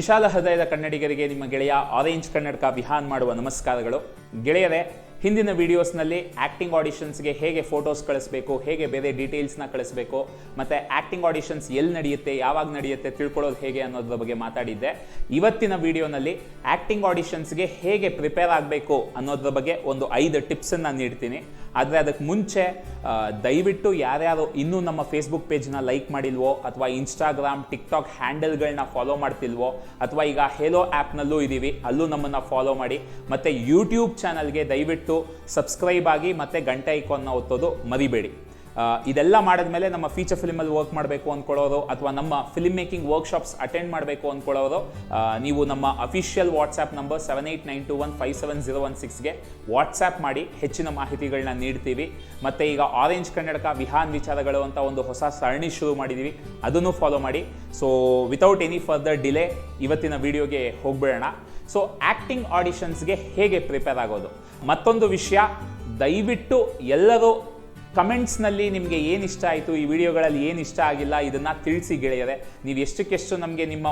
ವಿಶಾಲ ಹೃದಯದ ಕನ್ನಡಿಗರಿಗೆ ನಿಮ್ಮ ಗೆಳೆಯ ಆರೆಂಜ್ ಕನ್ನಡಕ ವಿಹಾನ್ ಮಾಡುವ ನಮಸ್ಕಾರಗಳು. ಗೆಳೆಯರೇ ಹಿಂದಿನ ವೀಡಿಯೋಸ್ನಲ್ಲಿ ಆ್ಯಕ್ಟಿಂಗ್ ಆಡಿಷನ್ಸ್ಗೆ ಹೇಗೆ ಫೋಟೋಸ್ ಕಳಿಸ್ಬೇಕು, ಹೇಗೆ ಬೇರೆ ಡೀಟೇಲ್ಸ್ನ ಕಳಿಸ್ಬೇಕು, ಮತ್ತು ಆ್ಯಕ್ಟಿಂಗ್ ಆಡಿಷನ್ಸ್ ಎಲ್ಲಿ ನಡೆಯುತ್ತೆ, ಯಾವಾಗ ನಡೆಯುತ್ತೆ, ತಿಳ್ಕೊಳ್ಳೋದು ಹೇಗೆ ಅನ್ನೋದ್ರ ಬಗ್ಗೆ ಮಾತಾಡಿದ್ದೆ. ಇವತ್ತಿನ ವಿಡಿಯೋನಲ್ಲಿ ಆ್ಯಕ್ಟಿಂಗ್ ಆಡಿಷನ್ಸ್ಗೆ ಹೇಗೆ ಪ್ರಿಪೇರ್ ಆಗಬೇಕು ಅನ್ನೋದ್ರ ಬಗ್ಗೆ ಒಂದು ಐದು ಟಿಪ್ಸನ್ನು ನೀಡ್ತೀನಿ. ಆದರೆ ಅದಕ್ಕೆ ಮುಂಚೆ ದಯವಿಟ್ಟು ಯಾರ್ಯಾರು ಇನ್ನೂ ನಮ್ಮ ಫೇಸ್ಬುಕ್ ಪೇಜ್ನ ಲೈಕ್ ಮಾಡಿಲ್ವೋ, ಅಥವಾ ಇನ್ಸ್ಟಾಗ್ರಾಮ್ ಟಿಕ್ಟಾಕ್ ಹ್ಯಾಂಡಲ್ಗಳನ್ನ ಫಾಲೋ ಮಾಡ್ತಿಲ್ವೋ, ಅಥವಾ ಈಗ ಹೇಲೋ ಆ್ಯಪ್ನಲ್ಲೂ ಇದ್ದೀವಿ ಅಲ್ಲೂ ನಮ್ಮನ್ನು ಫಾಲೋ ಮಾಡಿ, ಮತ್ತು ಯೂಟ್ಯೂಬ್ ಚಾನಲ್ಗೆ ದಯವಿಟ್ಟು ಸಬ್ಸ್ಕ್ರೈಬ್ ಆಗಿ ಮತ್ತು ಗಂಟೆ ಐಕಾನ್ನ ಒತ್ತೋದು ಮರಿಬೇಡಿ. ಇದೆಲ್ಲ ಮಾಡಿದ್ಮೇಲೆ ನಮ್ಮ ಫೀಚರ್ ಫಿಲ್ಮಲ್ಲಿ ವರ್ಕ್ ಮಾಡಬೇಕು ಅಂದ್ಕೊಳ್ಳೋರು ಅಥವಾ ನಮ್ಮ ಫಿಲ್ಮ್ ಮೇಕಿಂಗ್ ವರ್ಕ್ಶಾಪ್ಸ್ ಅಟೆಂಡ್ ಮಾಡಬೇಕು ಅಂದ್ಕೊಳ್ಳೋರು ನೀವು ನಮ್ಮ official WhatsApp number seven eight nine two one five seven zero one ಸಿಕ್ಸ್ಗೆ WhatsApp ಮಾಡಿ ಹೆಚ್ಚಿನ ಮಾಹಿತಿಗಳನ್ನ ನೀಡ್ತೀವಿ. ಮತ್ತು ಈಗ ಆರೆಂಜ್ ಕನ್ನಡಕ ವಿಹಾನ್ ವಿಚಾರಗಳು ಅಂತ ಒಂದು ಹೊಸ ಸರಣಿ ಶುರು ಮಾಡಿದ್ದೀವಿ ಅದನ್ನು ಫಾಲೋ ಮಾಡಿ. So without any further delay ಇವತ್ತಿನ ವಿಡಿಯೋಗೆ ಹೋಗ್ಬಿಡೋಣ. ಸೊ ಆ್ಯಕ್ಟಿಂಗ್ ಆಡಿಷನ್ಸ್ಗೆ ಹೇಗೆ ಪ್ರಿಪೇರ್ ಆಗೋದು? ಮತ್ತೊಂದು ವಿಷಯ, ದಯವಿಟ್ಟು ಎಲ್ಲರೂ ಕಮೆಂಟ್ಸ್ನಲ್ಲಿ ನಿಮಗೆ ಏನು ಇಷ್ಟ ಆಯಿತು, ಈ ವಿಡಿಯೋಗಳಲ್ಲಿ ಏನು ಇಷ್ಟ ಆಗಿಲ್ಲ, ಇದನ್ನು ತಿಳಿಸಿ ಗೆಳೆಯರೆ. ನೀವು ಎಷ್ಟಕ್ಕೆಷ್ಟು ನಮಗೆ ನಿಮ್ಮ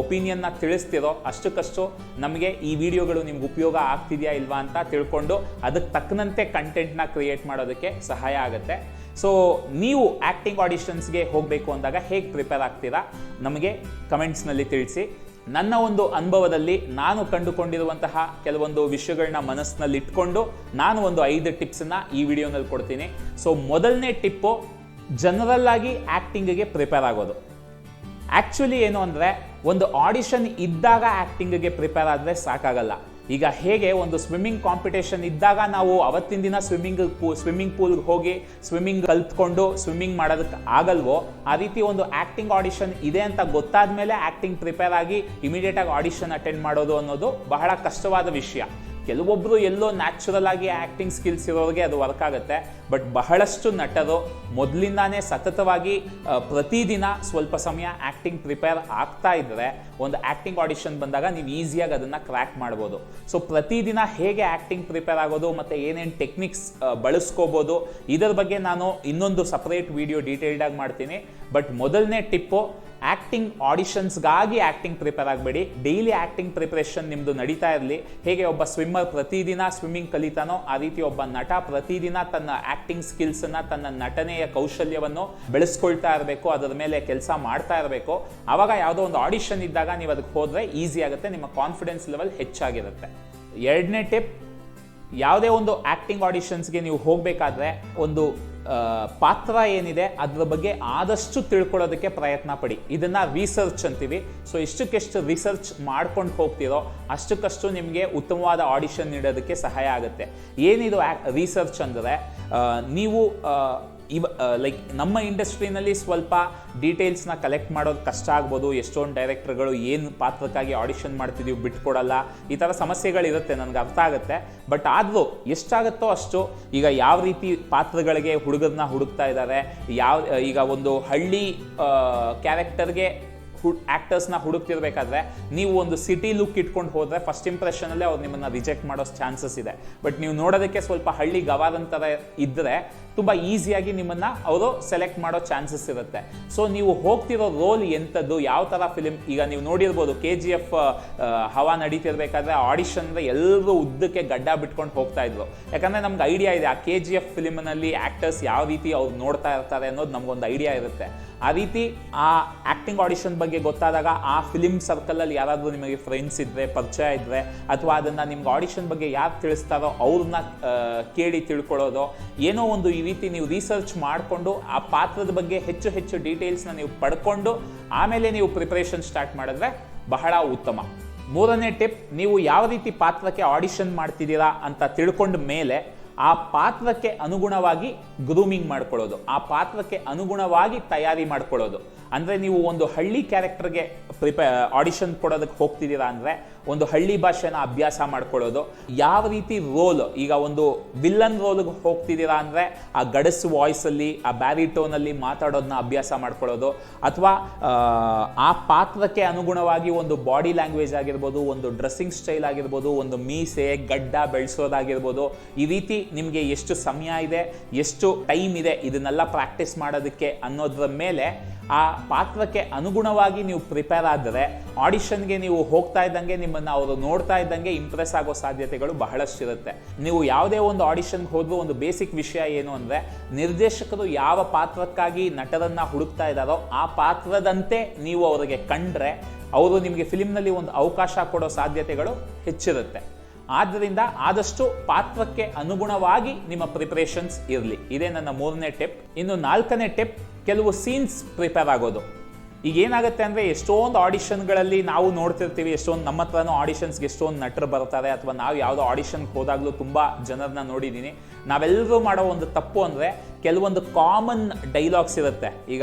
ಒಪಿನಿಯನ್ನ ತಿಳಿಸ್ತಿರೋ ಅಷ್ಟಕ್ಕಷ್ಟು ನಮಗೆ ಈ ವಿಡಿಯೋಗಳು ನಿಮ್ಗೆ ಉಪಯೋಗ ಆಗ್ತಿದೆಯಾ ಇಲ್ವಾ ಅಂತ ತಿಳ್ಕೊಂಡು ಅದಕ್ಕೆ ತಕ್ಕನಂತೆ ಕಂಟೆಂಟ್ನ ಕ್ರಿಯೇಟ್ ಮಾಡೋದಕ್ಕೆ ಸಹಾಯ ಆಗುತ್ತೆ. ಸೊ ನೀವು ಆ್ಯಕ್ಟಿಂಗ್ ಆಡಿಷನ್ಸ್ಗೆ ಹೋಗಬೇಕು ಅಂದಾಗ ಹೇಗೆ ಪ್ರಿಪೇರ್ ಆಗ್ತೀರಾ? ನಮಗೆ ಕಮೆಂಟ್ಸ್ನಲ್ಲಿ ತಿಳಿಸಿ. ನನ್ನ ಒಂದು ಅನುಭವದಲ್ಲಿ ನಾನು ಕಂಡುಕೊಂಡಿರುವಂತಹ ಕೆಲವೊಂದು ವಿಷಯಗಳನ್ನ ಮನಸ್ಸಿನಲ್ಲಿ ಇಟ್ಕೊಂಡು ನಾನು ಒಂದು ಐದು ಟಿಪ್ಸನ್ನ ಈ ವಿಡಿಯೋನಲ್ಲಿ ಕೊಡ್ತೀನಿ. ಸೊ ಮೊದಲನೇ ಟಿಪ್ಪು ಜನರಲ್ ಆಗಿ ಆ್ಯಕ್ಟಿಂಗಿಗೆ ಪ್ರಿಪೇರ್ ಆಗೋದು. ಆ್ಯಕ್ಚುಲಿ ಏನು ಅಂದರೆ, ಒಂದು ಆಡಿಷನ್ ಇದ್ದಾಗ ಆ್ಯಕ್ಟಿಂಗಿಗೆ ಪ್ರಿಪೇರ್ ಆದರೆ ಸಾಕಾಗಲ್ಲ. ಈಗ ಹೇಗೆ ಒಂದು ಸ್ವಿಮ್ಮಿಂಗ್ ಕಾಂಪಿಟೇಷನ್ ಇದ್ದಾಗ ನಾವು ಅವತ್ತಿನ ದಿನ ಸ್ವಿಮ್ಮಿಂಗ್ ಪೂ ಸ್ವಿಮ್ಮಿಂಗ್ ಪೂಲ್ಗೆ ಹೋಗಿ ಸ್ವಿಮ್ಮಿಂಗ್ ಕಲ್ತ್ಕೊಂಡು ಸ್ವಿಮ್ಮಿಂಗ್ ಮಾಡೋದಕ್ಕೆ ಆಗಲ್ವೋ, ಆ ರೀತಿ ಒಂದು ಆ್ಯಕ್ಟಿಂಗ್ ಆಡಿಷನ್ ಇದೆ ಅಂತ ಗೊತ್ತಾದ ಮೇಲೆ ಆ್ಯಕ್ಟಿಂಗ್ ಪ್ರಿಪೇರ್ ಆಗಿ ಇಮಿಡಿಯೇಟಾಗಿ ಆಡಿಷನ್ ಅಟೆಂಡ್ ಮಾಡೋದು ಅನ್ನೋದು ಬಹಳ ಕಷ್ಟವಾದ ವಿಷಯ. ಕೆಲವೊಬ್ಬರು ಎಲ್ಲೋ ನ್ಯಾಚುರಲ್ ಆಗಿ ಆ್ಯಕ್ಟಿಂಗ್ ಸ್ಕಿಲ್ಸ್ ಇರೋರಿಗೆ ಅದು ವರ್ಕ್ ಆಗುತ್ತೆ. ಬಟ್ ಬಹಳಷ್ಟು ನಟರು ಮೊದಲಿಂದಾನೇ ಸತತವಾಗಿ ಪ್ರತಿದಿನ ಸ್ವಲ್ಪ ಸಮಯ ಆ್ಯಕ್ಟಿಂಗ್ ಪ್ರಿಪೇರ್ ಆಗ್ತಾ ಇದ್ದರೆ ಒಂದು ಆ್ಯಕ್ಟಿಂಗ್ ಆಡಿಷನ್ ಬಂದಾಗ ನೀವು ಈಸಿಯಾಗಿ ಅದನ್ನು ಕ್ರ್ಯಾಕ್ ಮಾಡ್ಬೋದು. ಸೊ ಪ್ರತಿದಿನ ಹೇಗೆ ಆ್ಯಕ್ಟಿಂಗ್ ಪ್ರಿಪೇರ್ ಆಗೋದು, ಮತ್ತು ಏನೇನು ಟೆಕ್ನಿಕ್ಸ್ ಬಳಸ್ಕೋಬೋದು, ಇದರ ಬಗ್ಗೆ ನಾನು ಇನ್ನೊಂದು ಸಪ್ರೇಟ್ ವಿಡಿಯೋ ಡೀಟೇಲ್ಡಾಗಿ ಮಾಡ್ತೀನಿ. ಬಟ್ ಮೊದಲನೇ ಟಿಪ್ಪು ಆ್ಯಕ್ಟಿಂಗ್ ಆಡಿಷನ್ಸ್ಗಾಗಿ ಆ್ಯಕ್ಟಿಂಗ್ ಪ್ರಿಪೇರ್ ಆಗಬೇಡಿ. ಡೈಲಿ ಆ್ಯಕ್ಟಿಂಗ್ ಪ್ರಿಪ್ರೇಷನ್ ನಿಮ್ಮದು ನಡೀತಾ ಇರಲಿ. ಹೇಗೆ ಒಬ್ಬ ಸ್ವಿಮ್ಮರ್ ಪ್ರತಿದಿನ ಸ್ವಿಮ್ಮಿಂಗ್ ಕಲಿತಾನೋ, ಆ ರೀತಿ ಒಬ್ಬ ನಟ ಪ್ರತಿದಿನ ತನ್ನ ಆ್ಯಕ್ಟಿಂಗ್ ಸ್ಕಿಲ್ಸನ್ನು ತನ್ನ ನಟನೆಯ ಕೌಶಲ್ಯವನ್ನು ಬೆಳೆಸ್ಕೊಳ್ತಾ ಇರಬೇಕು. ಅದರ ಮೇಲೆ ಕೆಲಸ ಮಾಡ್ತಾ ಇರಬೇಕು. ಆವಾಗ ಯಾವುದೋ ಒಂದು ಆಡಿಷನ್ ಇದ್ದಾಗ ನೀವು ಅದಕ್ಕೆ ಹೋದರೆ ಈಸಿ ಆಗುತ್ತೆ. ನಿಮ್ಮ ಕಾನ್ಫಿಡೆನ್ಸ್ ಲೆವೆಲ್ ಹೆಚ್ಚಾಗಿರುತ್ತೆ. ಎರಡನೇ ಟಿಪ್ ಯಾವುದೇ ಒಂದು ಆ್ಯಕ್ಟಿಂಗ್ ಆಡಿಷನ್ಸ್ಗೆ ನೀವು ಹೋಗಬೇಕಾದ್ರೆ ಒಂದು ಪಾತ್ರ ಏನಿದೆ ಅದ್ರ ಬಗ್ಗೆ ಆದಷ್ಟು ತಿಳ್ಕೊಳ್ಳೋದಕ್ಕೆ ಪ್ರಯತ್ನ ಪಡಿ. ಇದನ್ನ ರಿಸರ್ಚ್ ಅಂತೀವಿ. ಸೊ ಎಷ್ಟಕ್ಕೆಷ್ಟು ರಿಸರ್ಚ್ ಮಾಡ್ಕೊಂಡು ಹೋಗ್ತೀರೋ ಅಷ್ಟಕ್ಕಷ್ಟು ನಿಮಗೆ ಉತ್ತಮವಾದ ಆಡಿಷನ್ ನೀಡೋದಕ್ಕೆ ಸಹಾಯ ಆಗುತ್ತೆ. ಏನಿದು ರಿಸರ್ಚ್ ಅಂದರೆ ನೀವು ಇವ ಲೈಕ್ ನಮ್ಮ ಇಂಡಸ್ಟ್ರಿನಲ್ಲಿ ಸ್ವಲ್ಪ ಡೀಟೇಲ್ಸ್ನ ಕಲೆಕ್ಟ್ ಮಾಡೋದು ಕಷ್ಟ ಆಗ್ಬೋದು. ಎಷ್ಟೊಂದು ಡೈರೆಕ್ಟರ್ಗಳು ಏನು ಪಾತ್ರಕ್ಕಾಗಿ ಆಡಿಷನ್ ಮಾಡ್ತಿದ್ದೀವಿ ಬಿಟ್ಕೊಡಲ್ಲ. ಈ ಥರ ಸಮಸ್ಯೆಗಳಿರುತ್ತೆ, ನನಗೆ ಅರ್ಥ ಆಗುತ್ತೆ. ಬಟ್ ಆದರೂ ಎಷ್ಟಾಗುತ್ತೋ ಅಷ್ಟು ಈಗ ಯಾವ ರೀತಿ ಪಾತ್ರಗಳಿಗೆ ಹುಡುಗರನ್ನ ಹುಡುಕ್ತಾ ಇದ್ದಾರೆ ಯಾವ, ಈಗ ಒಂದು ಹಳ್ಳಿ ಕ್ಯಾರೆಕ್ಟರ್ಗೆ ಹು ಆ್ಯಕ್ಟರ್ಸ್ನ ಹುಡುಕ್ತಿರ್ಬೇಕಾದ್ರೆ ನೀವು ಒಂದು ಸಿಟಿ ಲುಕ್ ಇಟ್ಕೊಂಡು ಹೋದರೆ ಫಸ್ಟ್ ಇಂಪ್ರೆಷನಲ್ಲೇ ಅವ್ರು ನಿಮ್ಮನ್ನು ರಿಜೆಕ್ಟ್ ಮಾಡೋ ಚಾನ್ಸಸ್ ಇದೆ. ಬಟ್ ನೀವು ನೋಡೋದಕ್ಕೆ ಸ್ವಲ್ಪ ಹಳ್ಳಿ ಗವಾರ್ ಇದ್ದರೆ ತುಂಬ ಈಸಿಯಾಗಿ ನಿಮ್ಮನ್ನು ಅವರು ಸೆಲೆಕ್ಟ್ ಮಾಡೋ ಚಾನ್ಸಸ್ ಇರುತ್ತೆ. ಸೊ ನೀವು ಹೋಗ್ತಿರೋ ರೋಲ್ ಎಂಥದ್ದು, ಯಾವ ಥರ ಫಿಲಿಮ್ ಈಗ ನೀವು ನೋಡಿರ್ಬೋದು ಕೆ ಜಿ ಎಫ್ ಹವಾ ನಡೀತಿರ್ಬೇಕಾದ್ರೆ ಆಡಿಷನ್ ಎಲ್ಲರೂ ಉದ್ದಕ್ಕೆ ಗಡ್ಡ ಬಿಟ್ಕೊಂಡು ಹೋಗ್ತಾ ಇದ್ರು. ಯಾಕಂದರೆ ನಮ್ಗೆ ಐಡಿಯಾ ಇದೆ, ಆ ಕೆ ಜಿ ಎಫ್ ಫಿಲಿಮ್ನಲ್ಲಿ ಆ್ಯಕ್ಟರ್ಸ್ ಯಾವ ರೀತಿ ಅವ್ರು ನೋಡ್ತಾ ಇರ್ತಾರೆ ಅನ್ನೋದು ನಮಗೊಂದು ಐಡಿಯಾ ಇರುತ್ತೆ. ಆ ರೀತಿ ಆ ಆ್ಯಕ್ಟಿಂಗ್ ಆಡಿಷನ್ ಬಗ್ಗೆ ಗೊತ್ತಾದಾಗ ಆ ಫಿಲಿಮ್ ಸರ್ಕಲಲ್ಲಿ ಯಾರಾದರೂ ನಿಮಗೆ ಫ್ರೆಂಡ್ಸ್ ಇದ್ದರೆ ಪರಿಚಯ ಇದ್ದರೆ ಅಥವಾ ಅದನ್ನು ನಿಮ್ಗೆ ಆಡಿಷನ್ ಬಗ್ಗೆ ಯಾರು ತಿಳಿಸ್ತಾರೋ ಅವ್ರನ್ನ ಕೇಳಿ ತಿಳ್ಕೊಳ್ಳೋದು, ಏನೋ ಒಂದು ಈ ರೀತಿ ನೀವು ರಿಸರ್ಚ್ ಮಾಡಿಕೊಂಡು ಆ ಪಾತ್ರದ ಬಗ್ಗೆ ಹೆಚ್ಚು ಹೆಚ್ಚು ಡೀಟೇಲ್ಸ್ನ ನೀವು ಪಡ್ಕೊಂಡು ಆಮೇಲೆ ನೀವು ಪ್ರಿಪ್ರೇಷನ್ ಸ್ಟಾರ್ಟ್ ಮಾಡಿದ್ರೆ ಬಹಳ ಉತ್ತಮ. ಮೂರನೇ ಟಿಪ್ ನೀವು ಯಾವ ರೀತಿ ಪಾತ್ರಕ್ಕೆ ಆಡಿಷನ್ ಮಾಡ್ತಿದ್ದೀರಾ ಅಂತ ತಿಳ್ಕೊಂಡ ಮೇಲೆ ಆ ಪಾತ್ರಕ್ಕೆ ಅನುಗುಣವಾಗಿ ಗ್ರೂಮಿಂಗ್ ಮಾಡ್ಕೊಳ್ಳೋದು. ಆ ಪಾತ್ರಕ್ಕೆ ಅನುಗುಣವಾಗಿ ತಯಾರಿ ಮಾಡ್ಕೊಳ್ಳೋದು. ಅಂದರೆ ನೀವು ಒಂದು ಹಳ್ಳಿ ಕ್ಯಾರೆಕ್ಟರ್ಗೆ ಪ್ರಿಪೇ ಆಡಿಷನ್ ಕೊಡೋದಕ್ಕೆ ಹೋಗ್ತಿದ್ದೀರಾ ಅಂದರೆ ಒಂದು ಹಳ್ಳಿ ಭಾಷೆನ ಅಭ್ಯಾಸ ಮಾಡ್ಕೊಳ್ಳೋದು. ಯಾವ ರೀತಿ ರೋಲ್ ಈಗ ಒಂದು ವಿಲ್ಲನ್ ರೋಲ್ಗೆ ಹೋಗ್ತಿದ್ದೀರಾ ಅಂದರೆ ಆ ಗಡಸು ವಾಯ್ಸಲ್ಲಿ ಆ ಬ್ಯಾರಿಟೋನಲ್ಲಿ ಮಾತಾಡೋದನ್ನ ಅಭ್ಯಾಸ ಮಾಡ್ಕೊಳ್ಳೋದು. ಅಥವಾ, ಆ ಪಾತ್ರಕ್ಕೆ ಅನುಗುಣವಾಗಿ ಒಂದು ಬಾಡಿ ಲ್ಯಾಂಗ್ವೇಜ್ ಆಗಿರ್ಬೋದು, ಒಂದು ಡ್ರೆಸ್ಸಿಂಗ್ ಸ್ಟೈಲ್ ಆಗಿರ್ಬೋದು, ಒಂದು ಮೀಸೆ, ಗಡ್ಡ ಬೆಳೆಸೋದಾಗಿರ್ಬೋದು. ಈ ರೀತಿ ನಿಮಗೆ ಎಷ್ಟು ಸಮಯ ಇದೆ, ಎಷ್ಟು ಟೈಮ್ ಇದೆ ಇದನ್ನೆಲ್ಲ ಪ್ರಾಕ್ಟೀಸ್ ಮಾಡೋದಕ್ಕೆ ಅನ್ನೋದ್ರ ಮೇಲೆ ಆ ಪಾತ್ರಕ್ಕೆ ಅನುಗುಣವಾಗಿ ನೀವು ಪ್ರಿಪೇರ್ ಆದರೆ ಆಡಿಷನ್ಗೆ ನೀವು ಹೋಗ್ತಾ ಇದ್ದಂಗೆ ನಿಮ್ಮನ್ನು ಅವರು ನೋಡ್ತಾ ಇದ್ದಂಗೆ ಇಂಪ್ರೆಸ್ ಆಗೋ ಸಾಧ್ಯತೆಗಳು ಬಹಳಷ್ಟು ಇರುತ್ತೆ ನೀವು ಯಾವುದೇ ಒಂದು ಆಡಿಷನ್ಗೆ ಹೋದ್ರು ಒಂದು ಬೇಸಿಕ್ ವಿಷಯ ಏನು ಅಂದರೆ, ನಿರ್ದೇಶಕರು ಯಾವ ಪಾತ್ರಕ್ಕಾಗಿ ನಟರನ್ನ ಹುಡುಕ್ತಾ ಇದ್ದಾರೋ ಆ ಪಾತ್ರದಂತೆ ನೀವು ಅವರಿಗೆ ಕಂಡ್ರೆ ಅವರು ನಿಮಗೆ ಫಿಲಿಮ್ನಲ್ಲಿ ಒಂದು ಅವಕಾಶ ಕೊಡೋ ಸಾಧ್ಯತೆಗಳು ಹೆಚ್ಚಿರುತ್ತೆ. ಆದ್ದರಿಂದ ಆದಷ್ಟು ಪಾತ್ರಕ್ಕೆ ಅನುಗುಣವಾಗಿ ನಿಮ್ಮ ಪ್ರಿಪರೇಷನ್ಸ್ ಇರಲಿ. ಇದೇ ನನ್ನ ಮೂರನೇ ಟಿಪ್ ಇನ್ನು ನಾಲ್ಕನೇ ಟಿಪ್ ಕೆಲವು ಸೀನ್ಸ್ ಪ್ರಿಪೇರ್ ಆಗೋದು. ಈಗ ಏನಾಗುತ್ತೆ ಅಂದರೆ ಎಷ್ಟೊಂದು ಆಡಿಷನ್ಗಳಲ್ಲಿ ನಾವು ನೋಡ್ತಿರ್ತೀವಿ, ಎಷ್ಟೊಂದು ನಮ್ಮ ಹತ್ರನೂ ಆಡಿಷನ್ಸ್ಗೆ ಎಷ್ಟೊಂದು ನಟರು ಬರ್ತಾರೆ ಅಥವಾ ನಾವು ಯಾವುದೋ ಆಡಿಷನ್ಗೆ ಹೋದಾಗಲೂ ತುಂಬ ಜನರನ್ನ ನೋಡಿದ್ದೀನಿ ನಾವೆಲ್ಲರೂ ಮಾಡೋ ಒಂದು ತಪ್ಪು ಅಂದರೆ ಕೆಲವೊಂದು ಕಾಮನ್ ಡೈಲಾಗ್ಸ್ ಇರುತ್ತೆ. ಈಗ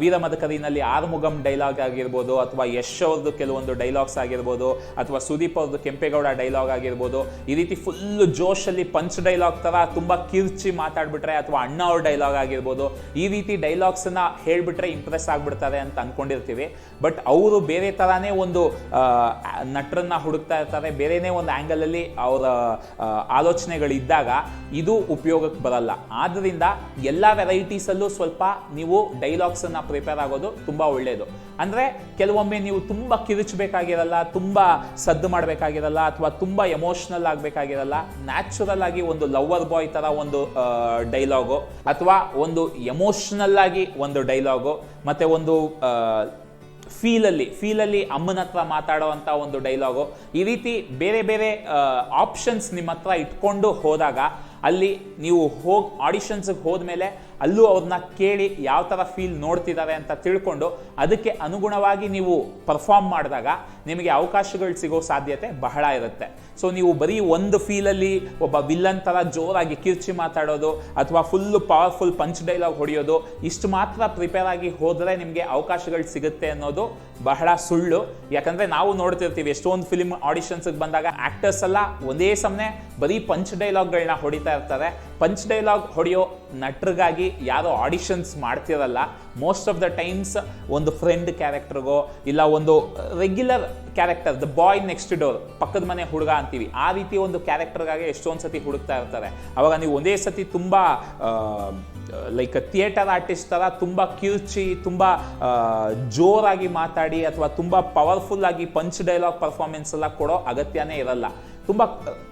ವೀರ ಮದಕರಿನಲ್ಲಿ ಆರ್ಮುಗಂ ಡೈಲಾಗ್ ಆಗಿರ್ಬೋದು, ಅಥವಾ ಯಶ್ ಅವ್ರದ್ದು ಕೆಲವೊಂದು ಡೈಲಾಗ್ಸ್ ಆಗಿರ್ಬೋದು, ಅಥವಾ ಸುದೀಪ್ ಅವ್ರದ್ದು ಕೆಂಪೇಗೌಡ ಡೈಲಾಗ್ ಆಗಿರ್ಬೋದು, ಈ ರೀತಿ ಫುಲ್ಲು ಜೋಶಲ್ಲಿ ಪಂಚ್ ಡೈಲಾಗ್ ಥರ ತುಂಬ ಕಿರ್ಚಿ ಮಾತಾಡ್ಬಿಟ್ರೆ ಅಥವಾ ಅಣ್ಣ ಅವ್ರ ಡೈಲಾಗ್ ಆಗಿರ್ಬೋದು, ಈ ರೀತಿ ಡೈಲಾಗ್ಸನ್ನ ಹೇಳಿಬಿಟ್ರೆ ಇಂಪ್ರೆಸ್ ಆಗಿಬಿಡ್ತಾರೆ ಅಂತ ಅನ್ಕೊಂಡಿರ್ತೀವಿ. ಬಟ್ ಅವರು ಬೇರೆ ಥರನೇ ಒಂದು ನಟರನ್ನ ಹುಡುಕ್ತಾ ಇರ್ತಾರೆ, ಬೇರೆನೇ ಒಂದು ಆ್ಯಂಗಲಲ್ಲಿ ಅವರ ಆಲೋಚನೆಗಳಿದ್ದಾಗ ಇದು ಉಪಯೋಗಕ್ಕೆ ಬರಲ್ಲ. ಆದ್ದರಿಂದ ಎಲ್ಲ ವೆರೈಟೀಸಲ್ಲೂ ಸ್ವಲ್ಪ ನೀವು ಡೈಲಾಗ್ಸನ್ನು ಪ್ರಿಪೇರ್ ಆಗೋದು ತುಂಬ ಒಳ್ಳೆಯದು ಅಂದರೆ ಕೆಲವೊಮ್ಮೆ ನೀವು ತುಂಬ ಕಿರುಚಬೇಕಾಗಿರಲ್ಲ, ತುಂಬ ಸದ್ದು ಮಾಡಬೇಕಾಗಿರಲ್ಲ, ಅಥವಾ ತುಂಬ ಎಮೋಷ್ನಲ್ ಆಗಬೇಕಾಗಿರಲ್ಲ ನ್ಯಾಚುರಲ್ ಆಗಿ ಒಂದು ಲವರ್ ಬಾಯ್ ಥರ ಒಂದು ಡೈಲಾಗು ಅಥವಾ ಒಂದು ಎಮೋಷ್ನಲ್ ಆಗಿ ಒಂದು ಡೈಲಾಗು ಮತ್ತು ಒಂದು ಫೀಲಲ್ಲಿ ಫೀಲಲ್ಲಿ ಅಮ್ಮನ ಹತ್ರ ಮಾತಾಡೋವಂಥ ಒಂದು ಡೈಲಾಗು ಈ ರೀತಿ ಬೇರೆ ಬೇರೆ ಆಪ್ಷನ್ಸ್ ನಿಮ್ಮ ಹತ್ರ ಇಟ್ಕೊಂಡು ಹೋದಾಗ ಅಲ್ಲಿ ನೀವು ಹೋಗಿ ಆಡಿಷನ್ಸ್ಗೆ ಹೋದ್ಮೇಲೆ ಅಲ್ಲೂ ಅವ್ರನ್ನ ಕೇಳಿ ಯಾವ ಥರ ಫೀಲ್ ನೋಡ್ತಿದ್ದಾರೆ ಅಂತ ತಿಳ್ಕೊಂಡು ಅದಕ್ಕೆ ಅನುಗುಣವಾಗಿ ನೀವು ಪರ್ಫಾರ್ಮ್ ಮಾಡಿದಾಗ ನಿಮಗೆ ಅವಕಾಶಗಳು ಸಿಗೋ ಸಾಧ್ಯತೆ ಬಹಳ ಇರುತ್ತೆ. ಸೊ ನೀವು ಬರೀ ಒಂದು ಫೀಲಲ್ಲಿ ಒಬ್ಬ ವಿಲ್ಲನ್ ಥರ ಜೋರಾಗಿ ಕಿರ್ಚಿ ಮಾತಾಡೋದು ಅಥವಾ ಫುಲ್ಲು ಪವರ್ಫುಲ್ ಪಂಚ್ ಡೈಲಾಗ್ ಹೊಡೆಯೋದು, ಇಷ್ಟು ಮಾತ್ರ ಪ್ರಿಪೇರ್ ಆಗಿ ಹೋದರೆ ನಿಮಗೆ ಅವಕಾಶಗಳು ಸಿಗುತ್ತೆ ಅನ್ನೋದು ಬಹಳ ಸುಳ್ಳು. ಯಾಕಂದರೆ ನಾವು ನೋಡ್ತಿರ್ತೀವಿ ಎಷ್ಟೊಂದು ಫಿಲ್ಮ್ ಆಡಿಷನ್ಸ್ಗೆ ಬಂದಾಗ ಆ್ಯಕ್ಟರ್ಸ್ ಎಲ್ಲ ಒಂದೇ ಸಮನೆ ಬರೀ ಪಂಚ್ ಡೈಲಾಗ್ಗಳನ್ನ ಹೊಡಿತಾ ಇರ್ತಾರೆ ಪಂಚ್ ಡೈಲಾಗ್ ಹೊಡೆಯೋ ನಟರಿಗಾಗಿ ಯಾರೋ ಆಡಿಷನ್ಸ್ ಮಾಡ್ತಿರಲ್ಲ ಮೋಸ್ಟ್ ಆಫ್ ದ ಟೈಮ್ಸ್ ಒಂದು ಫ್ರೆಂಡ್ ಕ್ಯಾರೆಕ್ಟರ್ಗೋ ಇಲ್ಲ ಒಂದು regular character the boy next door ಪಕ್ಕದ ಮನೆ ಹುಡುಗ ಅಂತೀವಿ. ಆ ರೀತಿ ಒಂದು ಕ್ಯಾರೆಕ್ಟರ್ಗಾಗಿ ಎಷ್ಟೊಂದು ಸತಿ ಹುಡುಕ್ತಾ ಇರ್ತಾರೆ. ಅವಾಗ ನೀವು ಒಂದೇ ಸತಿ ತುಂಬ ಲೈಕ್ ಥಿಯೇಟರ್ ಆರ್ಟಿಸ್ಟ್ ಥರ ತುಂಬ ಕ್ಯೂಚಿ ತುಂಬ ಜೋರಾಗಿ ಮಾತಾಡಿ ಅಥವಾ ತುಂಬ ಪವರ್ಫುಲ್ ಆಗಿ ಪಂಚ್ ಡೈಲಾಗ್ ಪರ್ಫಾರ್ಮೆನ್ಸ್ ಎಲ್ಲ ಕೊಡೋ ಅಗತ್ಯನೇ ಇರಲ್ಲ. ತುಂಬ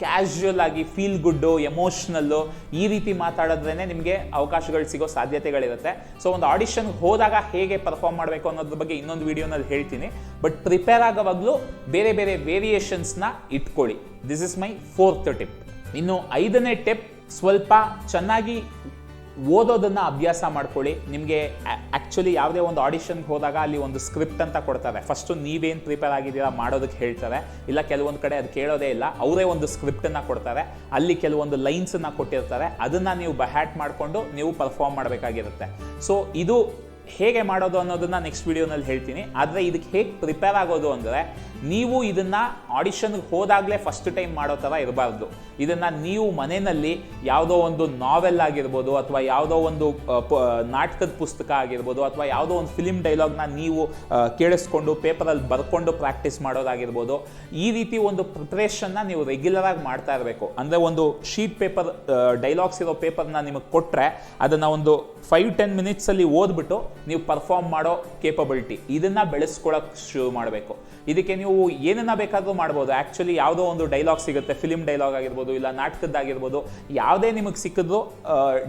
ಕ್ಯಾಶುಯಲ್ ಆಗಿ ಫೀಲ್ ಗುಡ್ಡು ಎಮೋಷ್ನಲ್ಲು ಈ ರೀತಿ ಮಾತಾಡಿದ್ರೇ ನಿಮಗೆ ಅವಕಾಶಗಳು ಸಿಗೋ ಸಾಧ್ಯತೆಗಳಿರುತ್ತೆ. ಸೊ ಒಂದು ಆಡಿಷನ್ಗೆ ಹೋದಾಗ ಹೇಗೆ ಪರ್ಫಾರ್ಮ್ ಮಾಡಬೇಕು ಅನ್ನೋದ್ರ ಬಗ್ಗೆ ಇನ್ನೊಂದು ವಿಡಿಯೋನಲ್ಲಿ ಹೇಳ್ತೀನಿ. ಬಟ್ ಪ್ರಿಪೇರ್ ಆಗೋವಾಗಲೂ ಬೇರೆ ಬೇರೆ ವೇರಿಯೇಷನ್ಸ್ನ ಇಟ್ಕೊಳ್ಳಿ. This is my fourth tip ಇನ್ನು ಐದನೇ ಟಿಪ್ ಸ್ವಲ್ಪ ಚೆನ್ನಾಗಿ ಓದೋದನ್ನ ಅಭ್ಯಾಸ ಮಾಡ್ಕೊಳ್ಳಿ. ನಿಮಗೆ ಆ್ಯಕ್ಚುಲಿ ಯಾವುದೇ ಒಂದು ಆಡಿಷನ್ಗೆ ಹೋದಾಗ ಅಲ್ಲಿ ಒಂದು ಸ್ಕ್ರಿಪ್ಟ್ ಅಂತ ಕೊಡ್ತಾರೆ ಫಸ್ಟು ನೀವೇನು ಪ್ರಿಪೇರ್ ಆಗಿದ್ದೀರಾ ಮಾಡೋದಕ್ಕೆ ಹೇಳ್ತಾರೆ ಇಲ್ಲ ಕೆಲವೊಂದು ಕಡೆ ಅದು ಕೇಳೋದೇ ಇಲ್ಲ. ಅವರೇ ಒಂದು ಸ್ಕ್ರಿಪ್ಟನ್ನು ಕೊಡ್ತಾರೆ ಅಲ್ಲಿ ಕೆಲವೊಂದು ಲೈನ್ಸನ್ನು ಕೊಟ್ಟಿರ್ತಾರೆ ಅದನ್ನು ನೀವು ಬಹ್ಯಾಟ್ ಮಾಡಿಕೊಂಡು ನೀವು ಪರ್ಫಾರ್ಮ್ ಮಾಡಬೇಕಾಗಿರುತ್ತೆ. ಸೊ ಇದು ಹೇಗೆ ಮಾಡೋದು ಅನ್ನೋದನ್ನ ನೆಕ್ಸ್ಟ್ ವಿಡಿಯೋನಲ್ಲಿ ಹೇಳ್ತೀನಿ. ಆದರೆ ಇದಕ್ಕೆ ಹೇಗೆ ಪ್ರಿಪೇರ್ ಆಗೋದು ಅಂದರೆ, ನೀವು ಇದನ್ನ ಆಡಿಷನ್ಗೆ ಹೋದಾಗಲೇ ಫಸ್ಟ್ ಟೈಮ್ ಮಾಡೋ ಥರ ಇರಬಾರ್ದು. ಇದನ್ನ ನೀವು ಮನೆಯಲ್ಲಿ ಯಾವುದೋ ಒಂದು ನಾವೆಲ್ ಆಗಿರ್ಬೋದು ಅಥವಾ ಯಾವುದೋ ಒಂದು ನಾಟಕದ ಪುಸ್ತಕ ಆಗಿರ್ಬೋದು ಅಥವಾ ಯಾವುದೋ ಒಂದು ಫಿಲಿಮ್ ಡೈಲಾಗ್ನ ನೀವು ಕೇಳಿಸ್ಕೊಂಡು ಪೇಪರಲ್ಲಿ ಬರ್ಕೊಂಡು ಪ್ರಾಕ್ಟೀಸ್ ಮಾಡೋದಾಗಿರ್ಬೋದು, ಈ ರೀತಿ ಒಂದು ಪ್ರಿಪ್ರೇಷನ್ನ ನೀವು ರೆಗ್ಯುಲರ್ ಆಗಿ ಮಾಡ್ತಾ ಇರಬೇಕು. ಅಂದರೆ ಒಂದು ಶೀಟ್ ಪೇಪರ್ ಡೈಲಾಗ್ಸ್ ಇರೋ ಪೇಪರ್ನ ನಿಮಗೆ ಕೊಟ್ಟರೆ ಅದನ್ನು ಒಂದು ಫೈವ್ ಟೆನ್ ಮಿನಿಟ್ಸಲ್ಲಿ ಓದ್ಬಿಟ್ಟು ನೀವು ಪರ್ಫಾರ್ಮ್ ಮಾಡೋ ಕೇಪಬಿಲಿಟಿ ಇದನ್ನ ಬೆಳೆಸ್ಕೊಳ್ಳೋಕೆ ಶುರು ಮಾಡಬೇಕು. ಇದಕ್ಕೆ ನೀವು ಏನನ್ನ ಬೇಕಾದರೂ ಮಾಡ್ಬೋದು. ಆ್ಯಕ್ಚುಲಿ ಯಾವುದೋ ಒಂದು ಡೈಲಾಗ್ ಸಿಗುತ್ತೆ. ಫಿಲಿಮ್ ಡೈಲಾಗ್ ಆಗಿರ್ಬೋದು ಇಲ್ಲ ನಾಟಕದ್ದಾಗಿರ್ಬೋದು. ಯಾವುದೇ ನಿಮಗೆ ಸಿಕ್ಕಿದ್ರು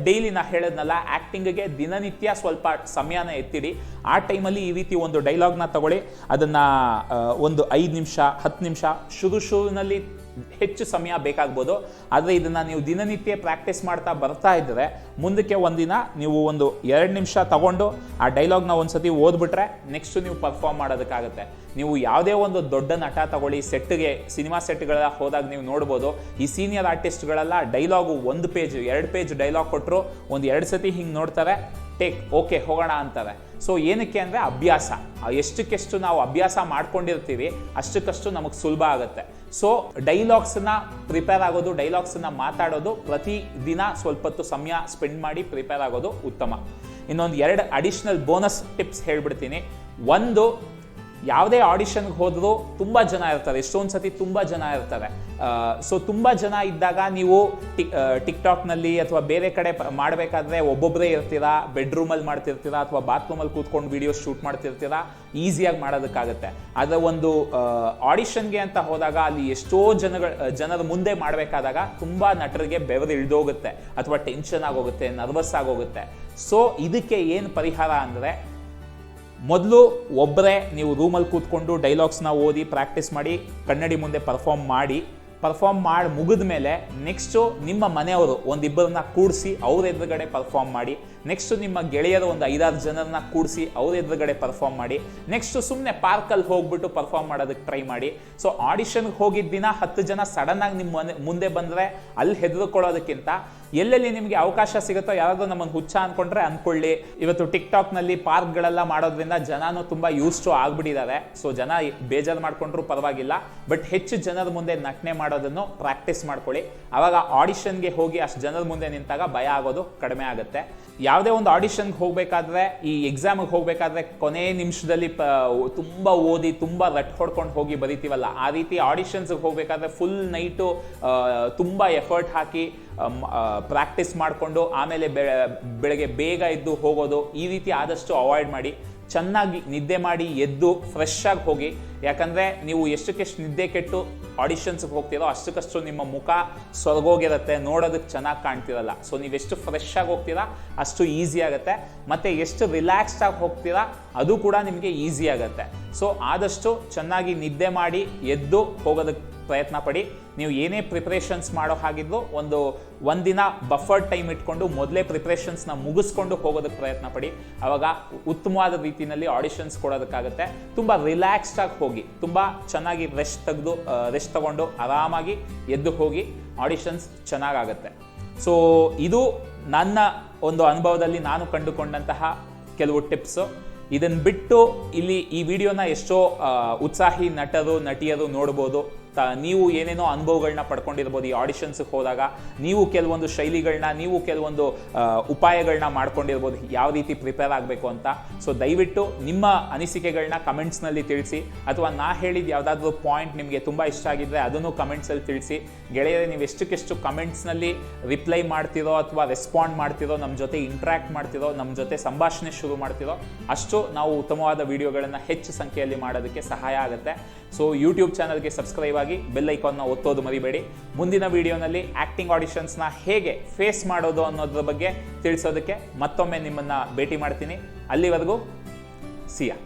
ಡೈಲಿ ನಾ ಹೇಳೋದ್ನಲ್ಲ ಆ್ಯಕ್ಟಿಂಗ್ಗೆ ದಿನನಿತ್ಯ ಸ್ವಲ್ಪ ಸಮಯನ ಎತ್ತಿಡಿ. ಆ ಟೈಮಲ್ಲಿ ಈ ರೀತಿ ಒಂದು ಡೈಲಾಗ್ನ ತಗೊಳ್ಳಿ. ಅದನ್ನು ಒಂದು ಐದು ನಿಮಿಷ, ಹತ್ತು ನಿಮಿಷ ಶುರು ಶುರುವಿನಲ್ಲಿ ಹೆಚ್ಚು ಸಮಯ ಬೇಕಾಗ್ಬೋದು. ಆದರೆ ಇದನ್ನು ನೀವು ದಿನನಿತ್ಯ ಪ್ರಾಕ್ಟೀಸ್ ಮಾಡ್ತಾ ಬರ್ತಾ ಇದ್ದರೆ ಮುಂದಕ್ಕೆ ಒಂದಿನ ನೀವು ಒಂದು ಎರಡು ನಿಮಿಷ ತಗೊಂಡು ಆ ಡೈಲಾಗ್ನ ಒಂದ್ಸತಿ ಓದ್ಬಿಟ್ರೆ ನೆಕ್ಸ್ಟ್ ನೀವು ಪರ್ಫಾರ್ಮ್ ಮಾಡೋದಕ್ಕಾಗುತ್ತೆ. ನೀವು ಯಾವುದೇ ಒಂದು ದೊಡ್ಡ ನಟ ತಗೊಳ್ಳಿ, ಸೆಟ್ಗೆ ಸಿನಿಮಾ ಸೆಟ್ಗಳ ಹೋದಾಗ ನೀವು ನೋಡ್ಬೋದು. ಈ ಸೀನಿಯರ್ ಆರ್ಟಿಸ್ಟ್ಗಳೆಲ್ಲ ಡೈಲಾಗು ಒಂದು ಪೇಜ್ ಎರಡು ಪೇಜ್ ಡೈಲಾಗ್ ಕೊಟ್ಟರು ಒಂದು ಎರಡು ಸತಿ ಹಿಂಗೆ ನೋಡ್ತಾರೆ, ಟೇಕ್, ಓಕೆ, ಹೋಗೋಣ ಅಂತಾರೆ ಸೊ ಏನಕ್ಕೆ ಅಂದರೆ ಅಭ್ಯಾಸ. ಎಷ್ಟಕ್ಕೆಷ್ಟು ನಾವು ಅಭ್ಯಾಸ ಮಾಡ್ಕೊಂಡಿರ್ತೀವಿ, ಅಷ್ಟಕ್ಕಷ್ಟು ನಮಗೆ ಸುಲಭ ಆಗುತ್ತೆ. ಸೊ ಡೈಲಾಗ್ಸನ್ನ ಪ್ರಿಪೇರ್ ಆಗೋದು ಡೈಲಾಗ್ಸನ್ನ ಮಾತಾಡೋದು ಪ್ರತಿ ದಿನ ಸ್ವಲ್ಪ ಸಮಯ ಸ್ಪೆಂಡ್ ಮಾಡಿ ಪ್ರಿಪೇರ್ ಆಗೋದು ಉತ್ತಮ. ಇನ್ನೊಂದು ಎರಡು ಅಡಿಷ್ನಲ್ ಬೋನಸ್ ಟಿಪ್ಸ್ ಹೇಳ್ಬಿಡ್ತೀನಿ. ಒಂದು ಯಾವುದೇ ಆಡಿಷನ್ಗೆ ಹೋದರೂ ತುಂಬ ಜನ ಇರ್ತಾರೆ. ಎಷ್ಟೊಂದು ಸತಿ ತುಂಬ ಜನ ಇರ್ತಾರೆ. ಸೊ ತುಂಬ ಜನ ಇದ್ದಾಗ ನೀವು ಟಿಕ್ ಟಾಕ್ನಲ್ಲಿ ಅಥವಾ ಬೇರೆ ಕಡೆ ಮಾಡಬೇಕಾದ್ರೆ ಒಬ್ಬೊಬ್ಬರೇ ಇರ್ತೀರಾ ಬೆಡ್ರೂಮಲ್ಲಿ ಮಾಡ್ತಿರ್ತೀರಾ, ಅಥವಾ ಬಾತ್ರೂಮಲ್ಲಿ ಕೂತ್ಕೊಂಡು ವಿಡಿಯೋ ಶೂಟ್ ಮಾಡ್ತಿರ್ತೀರಾ ಈಸಿಯಾಗಿ ಮಾಡೋದಕ್ಕಾಗುತ್ತೆ. ಆದರೆ ಒಂದು ಆಡಿಷನ್ಗೆ ಅಂತ ಹೋದಾಗ ಅಲ್ಲಿ ಎಷ್ಟೋ ಜನಗಳ ಜನರ ಮುಂದೆ ಮಾಡಬೇಕಾದಾಗ ತುಂಬ ನಟರಿಗೆ ಬೆವರು ಇಳಿದೋಗುತ್ತೆ, ಅಥವಾ ಟೆನ್ಷನ್ ಆಗೋಗುತ್ತೆ ನರ್ವಸ್ ಆಗೋಗುತ್ತೆ. ಸೊ ಇದಕ್ಕೆ ಏನು ಪರಿಹಾರ ಅಂದರೆ ಮೊದಲು ಒಬ್ಬರೇ ನೀವು ರೂಮಲ್ಲಿ ಕೂತ್ಕೊಂಡು ಡೈಲಾಗ್ಸ್ನ ಓದಿ ಪ್ರಾಕ್ಟೀಸ್ ಮಾಡಿ, ಕನ್ನಡಿ ಮುಂದೆ ಪರ್ಫಾರ್ಮ್ ಮಾಡಿ ಪರ್ಫಾರ್ಮ್ ಮಾಡಿ ಮುಗಿದ ಮೇಲೆ ನೆಕ್ಸ್ಟು ನಿಮ್ಮ ಮನೆಯವರು ಒಂದಿಬ್ಬರನ್ನ ಕೂಡಿಸಿ ಅವ್ರ ಎದುರುಗಡೆ ಪರ್ಫಾರ್ಮ್ ಮಾಡಿ ನೆಕ್ಸ್ಟು ನಿಮ್ಮ ಗೆಳೆಯರ ಒಂದು ಐದಾರು ಜನರನ್ನ ಕೂಡಿಸಿ ಅವ್ರ ಎದುರುಗಡೆ ಪರ್ಫಾರ್ಮ್ ಮಾಡಿ. ನೆಕ್ಸ್ಟ್ ಸುಮ್ಮನೆ ಪಾರ್ಕಲ್ಲಿ ಹೋಗ್ಬಿಟ್ಟು ಪರ್ಫಾರ್ಮ್ ಮಾಡೋದಕ್ಕೆ ಟ್ರೈ ಮಾಡಿ. ಸೊ ಆಡಿಷನ್ಗೆ ಹೋಗಿದ್ದ ದಿನ ಹತ್ತು ಜನ ಸಡನ್ ಆಗಿ ನಿಮ್ಮ ಮುಂದೆ ಬಂದರೆ ಅಲ್ಲಿ ಹೆದರ್ಕೊಳ್ಳೋದಕ್ಕಿಂತ ಎಲ್ಲೆಲ್ಲಿ ನಿಮಗೆ ಅವಕಾಶ ಸಿಗುತ್ತೋ ಯಾರಾದ್ರೂ ನಮ್ಮನ್ನು ಹುಚ್ಚ ಅನ್ಕೊಂಡ್ರೆ ಅನ್ಕೊಳ್ಳಿ. ಇವತ್ತು ಟಿಕ್ ಟಾಕ್ನಲ್ಲಿ ಪಾರ್ಕ್ಗಳೆಲ್ಲ ಮಾಡೋದ್ರಿಂದ ಜನಾನು ತುಂಬ ಯೂಸ್ ಟು ಆಗ್ಬಿಟ್ಟಿದ್ದಾರೆ ಸೊ ಜನ ಬೇಜಾರು ಮಾಡ್ಕೊಂಡ್ರು ಪರವಾಗಿಲ್ಲ. ಬಟ್ ಹೆಚ್ಚು ಜನರ ಮುಂದೆ ನಟನೆ ಮಾಡೋದನ್ನು ಪ್ರಾಕ್ಟೀಸ್ ಮಾಡ್ಕೊಳ್ಳಿ. ಆವಾಗ ಆಡಿಷನ್ಗೆ ಹೋಗಿ ಅಷ್ಟು ಜನರ ಮುಂದೆ ನಿಂತಾಗ ಭಯ ಆಗೋದು ಕಡಿಮೆ ಆಗುತ್ತೆ. ಯಾವುದೇ ಒಂದು ಆಡಿಷನ್ಗೆ ಹೋಗಬೇಕಾದ್ರೆ, ಈ ಎಕ್ಸಾಮಿಗೆ ಹೋಗಬೇಕಾದ್ರೆ ಕೊನೆ ನಿಮಿಷದಲ್ಲಿ, ಪ, ತುಂಬ ಓದಿ, ತುಂಬ ರಟ್ ಹೊಡ್ಕೊಂಡು ಹೋಗಿ ಬರಿತೀವಲ್ಲ. ಆ ರೀತಿ ಆಡಿಷನ್ಸ್ಗೆ ಹೋಗಬೇಕಾದ್ರೆ ಫುಲ್ ನೈಟು ತುಂಬ ಎಫರ್ಟ್ ಹಾಕಿ ಪ್ರಾಕ್ಟೀಸ್ ಮಾಡಿಕೊಂಡು, ಆಮೇಲೆ ಬೆಳಗ್ಗೆ ಬೇಗ ಎದ್ದು ಹೋಗೋದು, ಈ ರೀತಿ ಆದಷ್ಟು ಅವಾಯ್ಡ್ ಮಾಡಿ. ಚೆನ್ನಾಗಿ ನಿದ್ದೆ ಮಾಡಿ ಎದ್ದು ಫ್ರೆಶ್ ಆಗಿ ಹೋಗಿ. ಯಾಕಂದರೆ ನೀವು ಎಷ್ಟಕ್ಕೆಷ್ಟು ನಿದ್ದೆ ಕೆಟ್ಟು ಆಡಿಷನ್ಸ್ಗೆ ಹೋಗ್ತೀರೋ ಅಷ್ಟಕ್ಕಷ್ಟು ನಿಮ್ಮ ಮುಖ ಸೊರಗೋಗಿರುತ್ತೆ ನೋಡೋದಕ್ಕೆ ಚೆನ್ನಾಗಿ ಕಾಣ್ತಿರಲ್ಲ. ಸೊ ನೀವೆಷ್ಟು ಫ್ರೆಶ್ ಆಗಿ ಹೋಗ್ತೀರಾ ಅಷ್ಟು ಈಸಿ ಆಗುತ್ತೆ. ಮತ್ತು ಎಷ್ಟು ರಿಲ್ಯಾಕ್ಸ್ಡ್ ಆಗಿ ಹೋಗ್ತೀರಾ ಅದು ಕೂಡ ನಿಮಗೆ ಈಸಿ ಆಗುತ್ತೆ. ಸೊ ಆದಷ್ಟು ಚೆನ್ನಾಗಿ ನಿದ್ದೆ ಮಾಡಿ ಎದ್ದು ಹೋಗೋದಕ್ಕೆ ಪ್ರಯತ್ನ ಪಡಿ ನೀವು ಏನೇ ಪ್ರಿಪ್ರೇಷನ್ಸ್ ಮಾಡೋ ಹಾಗಿದ್ರು ಒಂದು ಒಂದಿನ ಬಫರ್ ಟೈಮ್ ಇಟ್ಕೊಂಡು ಮೊದಲೇ ಪ್ರಿಪ್ರೇಷನ್ಸ್ನ ಮುಗಿಸ್ಕೊಂಡು ಹೋಗೋದಕ್ಕೆ ಪ್ರಯತ್ನ ಪಡಿ ಆವಾಗ ಉತ್ತಮವಾದ ರೀತಿಯಲ್ಲಿ ಆಡಿಷನ್ಸ್ ಕೊಡೋದಕ್ಕಾಗುತ್ತೆ. ತುಂಬ ರಿಲ್ಯಾಕ್ಸ್ಡ್ ಆಗಿ ಹೋಗಿ, ತುಂಬ ಚೆನ್ನಾಗಿ ರೆಸ್ಟ್ ತೆಗೆದು ರೆಸ್ಟ್ ತಗೊಂಡು ಆರಾಮಾಗಿ ಎದ್ದು ಹೋಗಿ ಆಡಿಷನ್ಸ್ ಚೆನ್ನಾಗಾಗುತ್ತೆ. ಸೊ ಇದು ನನ್ನ ಒಂದು ಅನುಭವದಲ್ಲಿ ನಾನು ಕಂಡುಕೊಂಡಂತಹ ಕೆಲವು ಟಿಪ್ಸು ಇದನ್ನು ಬಿಟ್ಟು ಇಲ್ಲಿ ಈ ವಿಡಿಯೋನ ಎಷ್ಟೋ ಉತ್ಸಾಹಿ ನಟರು, ನಟಿಯರು ನೋಡ್ಬೋದು. ತ, ನೀವು ಏನೇನೋ ಅನುಭವಗಳನ್ನ ಪಡ್ಕೊಂಡಿರ್ಬೋದು ಈ ಆಡಿಷನ್ಸ್ಗೆ ಹೋದಾಗ, ನೀವು ಕೆಲವೊಂದು ಶೈಲಿಗಳನ್ನ ನೀವು ಕೆಲವೊಂದು ಉಪಾಯಗಳನ್ನ ಮಾಡ್ಕೊಂಡಿರ್ಬೋದು, ಯಾವ ರೀತಿ ಪ್ರಿಪೇರ್ ಆಗಬೇಕು ಅಂತ. ಸೊ ದಯವಿಟ್ಟು ನಿಮ್ಮ ಅನಿಸಿಕೆಗಳನ್ನ ಕಮೆಂಟ್ಸ್ನಲ್ಲಿ ತಿಳಿಸಿ, ಅಥವಾ ನಾ ಹೇಳಿದ ಯಾವುದಾದ್ರೂ ಪಾಯಿಂಟ್ ನಿಮಗೆ ತುಂಬ ಇಷ್ಟ ಆಗಿದ್ರೆ ಅದನ್ನು ಕಮೆಂಟ್ಸಲ್ಲಿ ತಿಳಿಸಿ. ಗೆಳೆಯರೆ, ನೀವು ಎಷ್ಟಕ್ಕೆಷ್ಟು ಕಮೆಂಟ್ಸ್ನಲ್ಲಿ ರಿಪ್ಲೈ ಮಾಡ್ತಿರೋ ಅಥವಾ ರೆಸ್ಪಾಂಡ್ ಮಾಡ್ತಿರೋ ನಮ್ಮ ಜೊತೆ ಇಂಟ್ರ್ಯಾಕ್ಟ್ ಮಾಡ್ತಿರೋ ನಮ್ಮ ಜೊತೆ ಸಂಭಾಷಣೆ ಶುರು ಮಾಡ್ತಿರೋ, ಅಷ್ಟು ನಾವು ಉತ್ತಮವಾದ ವಿಡಿಯೋಗಳನ್ನು ಹೆಚ್ಚು ಸಂಖ್ಯೆಯಲ್ಲಿ ಮಾಡೋದಕ್ಕೆ ಸಹಾಯ ಆಗುತ್ತೆ. ಸೊ ಯೂಟ್ಯೂಬ್ ಚಾನಲ್ಗೆ ಸಬ್ಸ್ಕ್ರೈಬ್ ಆಗಿ ಬೆಲ್ ಐಕಾನ್ನ ಒತ್ತೋದು ಮರಿಬೇಡಿ. ಮುಂದಿನ ವಿಡಿಯೋನಲ್ಲಿ ಆ್ಯಕ್ಟಿಂಗ್ ಆಡಿಷನ್ಸ್ನ ಹೇಗೆ ಫೇಸ್ ಮಾಡೋದು ಅನ್ನೋದ್ರ ಬಗ್ಗೆ ತಿಳಿಸೋದಕ್ಕೆ ಮತ್ತೊಮ್ಮೆ ನಿಮ್ಮನ್ನು ಭೇಟಿ ಮಾಡ್ತೀನಿ. ಅಲ್ಲಿವರೆಗೂ ಸಿಯಾ